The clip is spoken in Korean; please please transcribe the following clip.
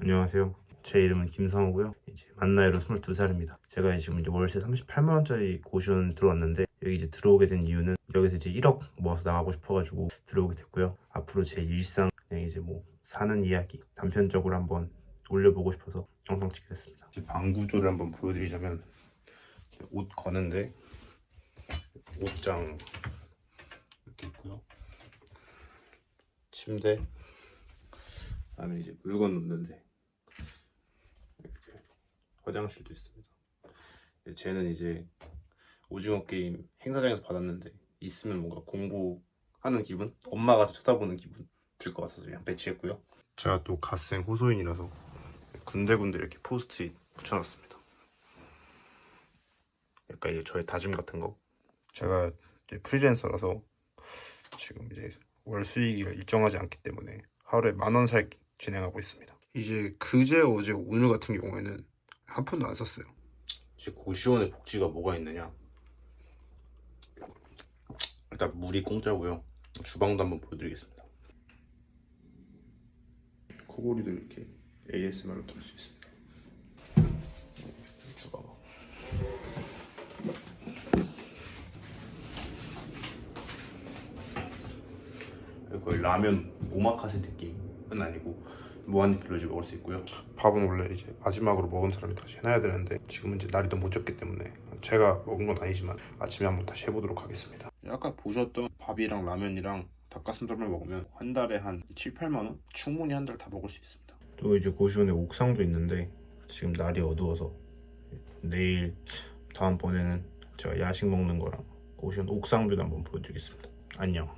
안녕하세요. 제 이름은 김성호고요. 이제 만 나이로 22살입니다. 제가 지금 이제 월세 38만 원짜리 고시원 들어왔는데 여기 이제 들어오게 된 이유는 여기서 이제 1억 모아서 나가고 싶어가지고 들어오게 됐고요. 앞으로 제 일상 그냥 이제 뭐 사는 이야기 단편적으로 한번 올려보고 싶어서 영상 찍게 됐습니다. 방 구조를 한번 보여드리자면 옷 거는데 옷장 이렇게 있고요. 침대 안에 이제 물건 놓는데 화장실도 있습니다. 쟤는 이제 오징어 게임 행사장에서 받았는데 있으면 뭔가 공부하는 기분, 엄마가 쳐다보는 기분 들 것 같아서 그냥 배치했고요. 제가 또 갓생 호소인이라서 군데군데 이렇게 포스트잇 붙여놨습니다. 약간 이제 저의 다짐 같은 거. 제가 이제 프리랜서라서 지금 이제 월 수익이 일정하지 않기 때문에 하루에 만 원 살기 진행하고 있습니다. 이제 그제 어제 오늘 같은 경우에는 한 푼도 안 썼어요. 이제 고시원의 복지가 뭐가 있느냐? 일단 물이 공짜고요. 주방도 한번 보여드리겠습니다. 코골이도 이렇게 ASMR로 들을 수 있습니다. 주방. 거의 라면 오마카세 느낌은 아니고 무한리필로 이제 먹을 수 있고요. 밥은 원래 이제 마지막으로 먹은 사람이 다시 해놔야 되는데 지금은 이제 날이 너무 졌기 때문에 제가 먹은 건 아니지만 아침에 한번 다시 해보도록 하겠습니다. 아까 보셨던 밥이랑 라면이랑 닭가슴살만 먹으면 한 달에 한 7, 8만 원? 충분히 한 달 다 먹을 수 있습니다. 또 이제 고시원에 옥상도 있는데 지금 날이 어두워서 내일 다음번에는 제가 야식 먹는 거랑 고시원 옥상 뷰도 한번 보여드리겠습니다. 안녕.